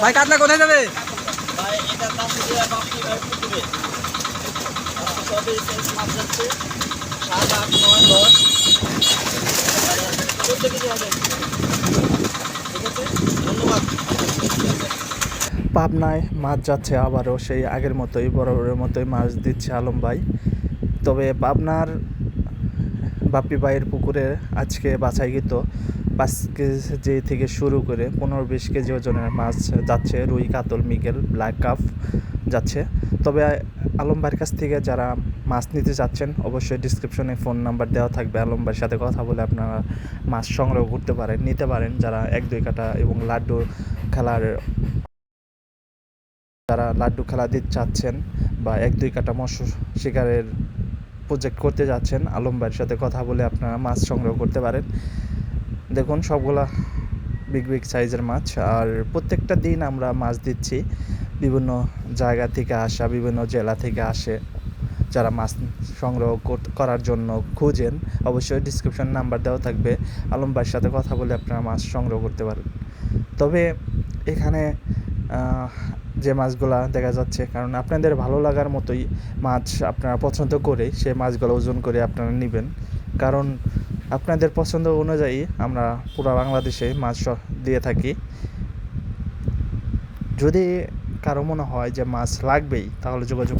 ভাই কাতলা কোথায় যাবে? পাবনায় মাছ যাচ্ছে আবারও সেই আগের মতোই বরাবরের মতোই মাছ দিচ্ছে আলম ভাই। তবে পাবনার বাপ্পি ভাইয়ের পুকুরে আজকে বাছাই বাছাইকৃত পাঁচ কেজি থেকে শুরু করে পনেরো বিশ কেজি ওজনের মাছ যাচ্ছে, রুই, কাতল, মিগেল, ব্ল্যাক কাপ যাচ্ছে। তবে আলম কাছ থেকে যারা মাছ নিতে যাচ্ছেন অবশ্যই ডিসক্রিপশনে ফোন নাম্বার দেওয়া থাকবে। আলম সাথে কথা বলে আপনারা মাছ সংগ্রহ করতে পারেন, নিতে পারেন। যারা এক, দুই কাটা এবং লাড্ডু খেলার, যারা লাড্ডু খেলা দিতে চাচ্ছেন বা এক, দুই কাটা মৎস্য শিকারের প্রজেক্ট করতে যাচ্ছেন, আলম সাথে কথা বলে আপনারা মাছ সংগ্রহ করতে পারেন। দেখুন, সবগুলা বিগ বিগ সাইজের মাছ। আর প্রত্যেকটা দিন আমরা মাছ দিচ্ছি বিভিন্ন জায়গা থেকে আসা, বিভিন্ন জেলা থেকে আসে। যারা মাছ সংগ্রহ করার জন্য খুঁজেন, অবশ্যই ডিসক্রিপশন নাম্বার দেওয়া থাকবে। আলম ভাইয়ের সাথে কথা বলে আপনারা মাছ সংগ্রহ করতে পারেন তবে এখানে যে মাছগুলা দেখা যাচ্ছে, কারণ আপনাদের ভালো লাগার মতোই মাছ আপনারা পছন্দ করে, সেই মাছগুলো ওজন করে আপনারা নেবেন। কারণ আপনাদের পছন্দ অনুযায়ী আমরা পুরো বাংলাদেশে মাছ দিয়ে থাকি। যদি কারও মনে হয় যে মাছ লাগবেই, তাহলে যোগাযোগ